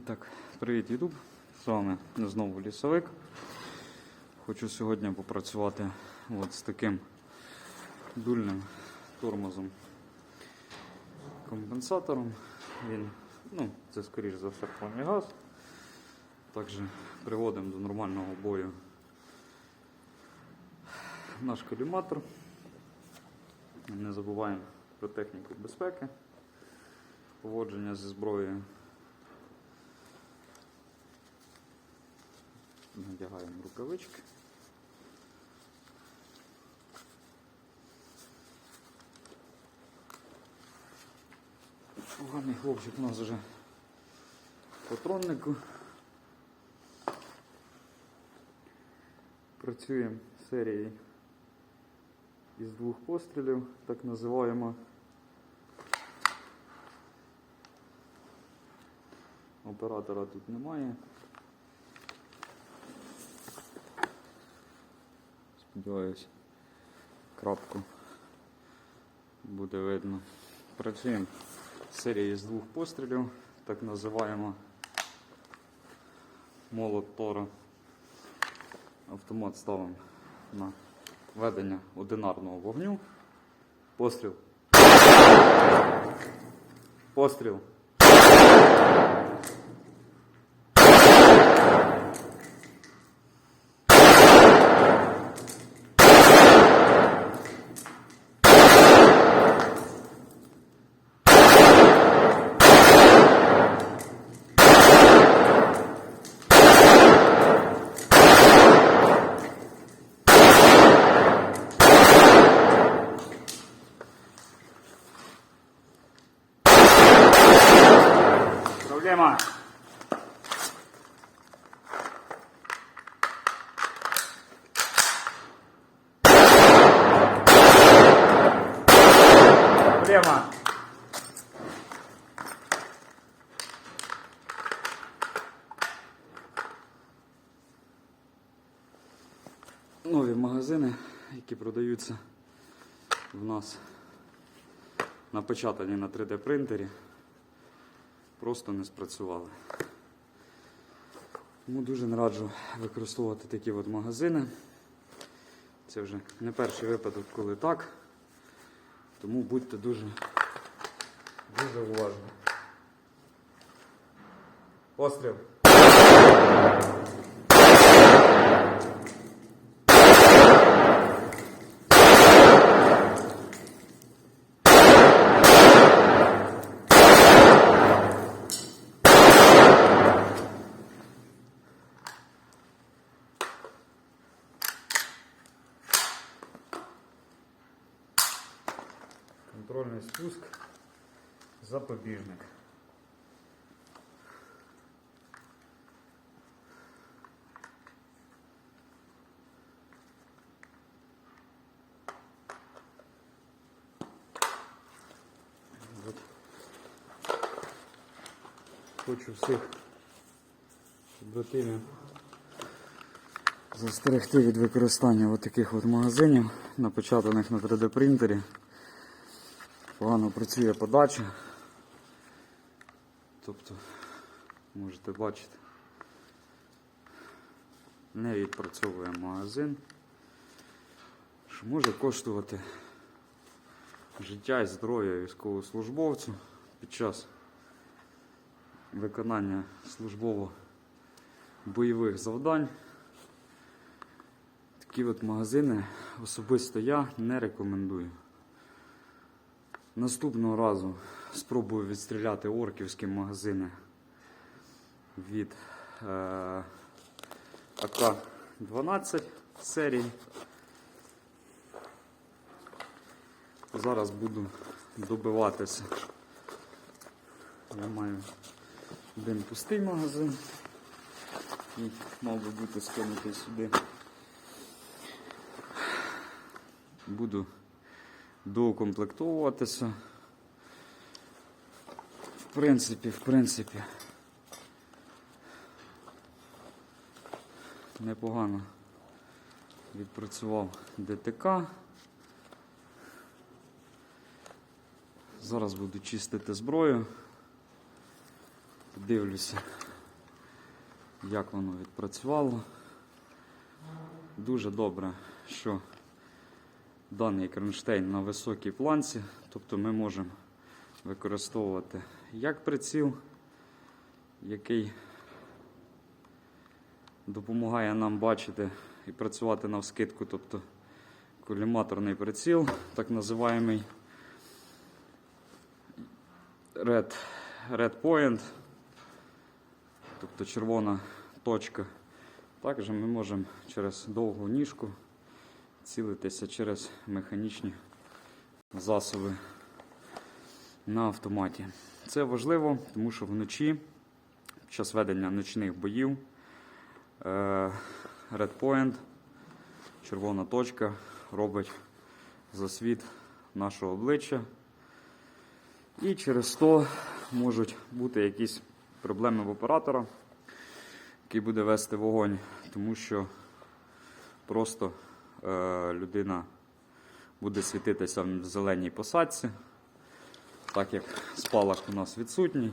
Так, привіт, Ютуб. З вами знову лісовик. Хочу сьогодні попрацювати от з таким дульним тормозом компенсатором. Він, ну, це скоріш за все газ. Також приводимо до нормального бою наш коліматор. Не забуваємо про техніку безпеки, поводження зі зброєю. Надягаємо рукавички. Поганий хлопчик у нас вже патроннику. Працюємо серією із двох пострілів, так називаємо. Оператора тут немає. Сподіваюсь, крапку буде видно. Працюємо серією з двох пострілів, так називаємо молот Тора. Автомат ставимо на ведення одинарного вогню. Постріл. Постріл. Проблема. Нові магазини, які продаються в нас напечатані на 3D принтері просто не спрацювали. Тому дуже не раджу використовувати такі от магазини. Це вже не перший випадок, коли так. Тому будьте дуже, дуже уважні. Постріл. Контрольний спуск. Запобіжник. Хочу всіх побратимів застерегти від використання от таких от магазинів, напечатаних на 3D принтері. Погано працює подача. Тобто, можете бачити, не відпрацьовує магазин, що може коштувати життя і здоров'я військовослужбовцю під час виконання службово-бойових завдань. Такі от магазини особисто я не рекомендую. Наступного разу спробую відстріляти орківські магазини від е, АК-12 серії. Зараз буду добиватися. Я маю один пустий магазин, який мав би бути скинутий сюди. Буду доукомплектовуватися. В принципі, в принципі, непогано відпрацював ДТК. Зараз буду чистити зброю. Дивлюся, як воно відпрацювало. Дуже добре, що даний кронштейн на високій планці, тобто ми можемо використовувати як приціл, який допомагає нам бачити і працювати на вскидку, тобто коліматорний приціл, так називаємий Red, Red Point, тобто червона точка. Також ми можемо через довгу ніжку цілитися через механічні засоби на автоматі. Це важливо, тому що вночі, під час ведення ночних боїв, е, Red Point, червона точка, робить засвіт нашого обличчя. І через то можуть бути якісь проблеми в оператора, який буде вести вогонь, тому що просто людина буде світитися в зеленій посадці, так як спалах у нас відсутній,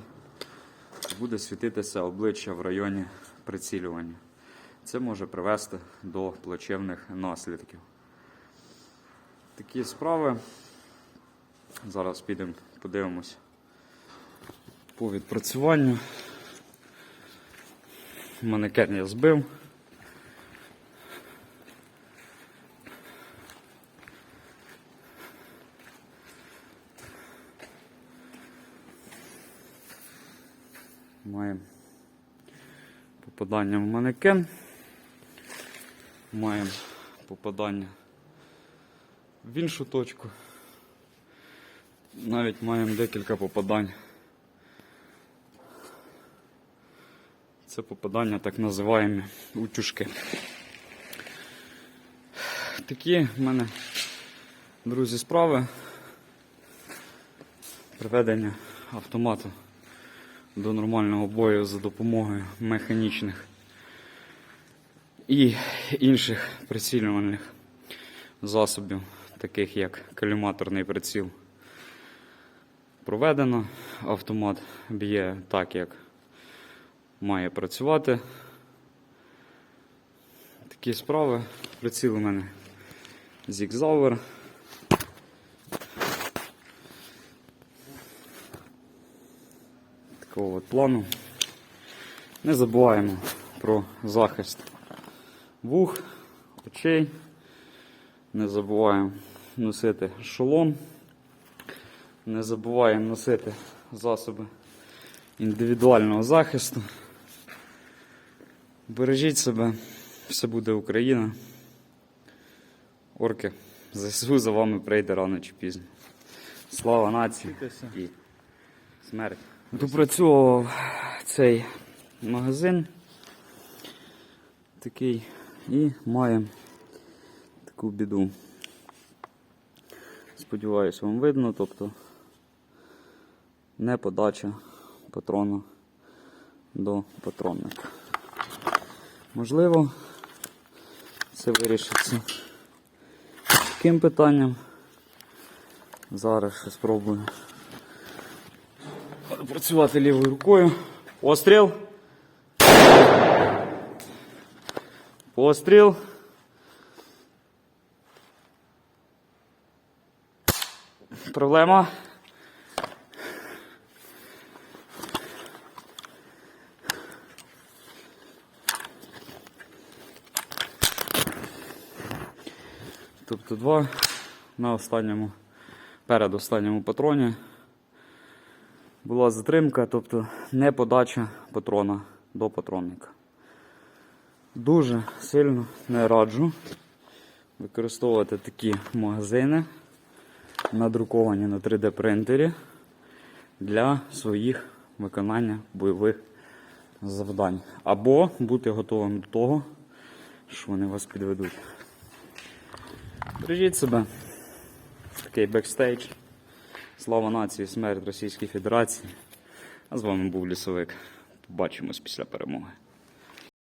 буде світитися обличчя в районі прицілювання. Це може привести до плачевних наслідків. Такі справи. Зараз підемо подивимось по відпрацюванню. Манекен я збив. Маємо попадання в манекен. Маємо попадання в іншу точку. Навіть маємо декілька попадань. Це попадання так називаємо утюжки. Такі в мене, друзі, справи. Приведення автомату до нормального бою за допомогою механічних і інших прицілювальних засобів, таких як каліматорний приціл. Проведено, автомат б'є так, як має працювати. Такі справи. Приціл у мене Zigzauer. Такого от плану. Не забуваємо про захист вух, очей. Не забуваємо носити шолом. Не забуваємо носити засоби індивідуального захисту. Бережіть себе, все буде Україна. Орки, ЗСУ за вами прийде рано чи пізно. Слава нації і смерть. Допрацьовував цей магазин такий і маємо таку біду. Сподіваюсь, вам видно, тобто не подача патрона до патронника. Можливо, це вирішиться таким питанням. Зараз ще спробую працювати лівою рукою. Постріл. Постріл. Проблема. Тобто два на останньому, перед останньому патроні була затримка, тобто не подача патрона до патронника. Дуже сильно не раджу використовувати такі магазини, надруковані на 3D принтері для своїх виконання бойових завдань. Або бути готовим до того, що вони вас підведуть. Бережіть себе. Такий бекстейдж. Слава нації, смерть Російській Федерації. А з вами був Лісовик. Побачимось після перемоги.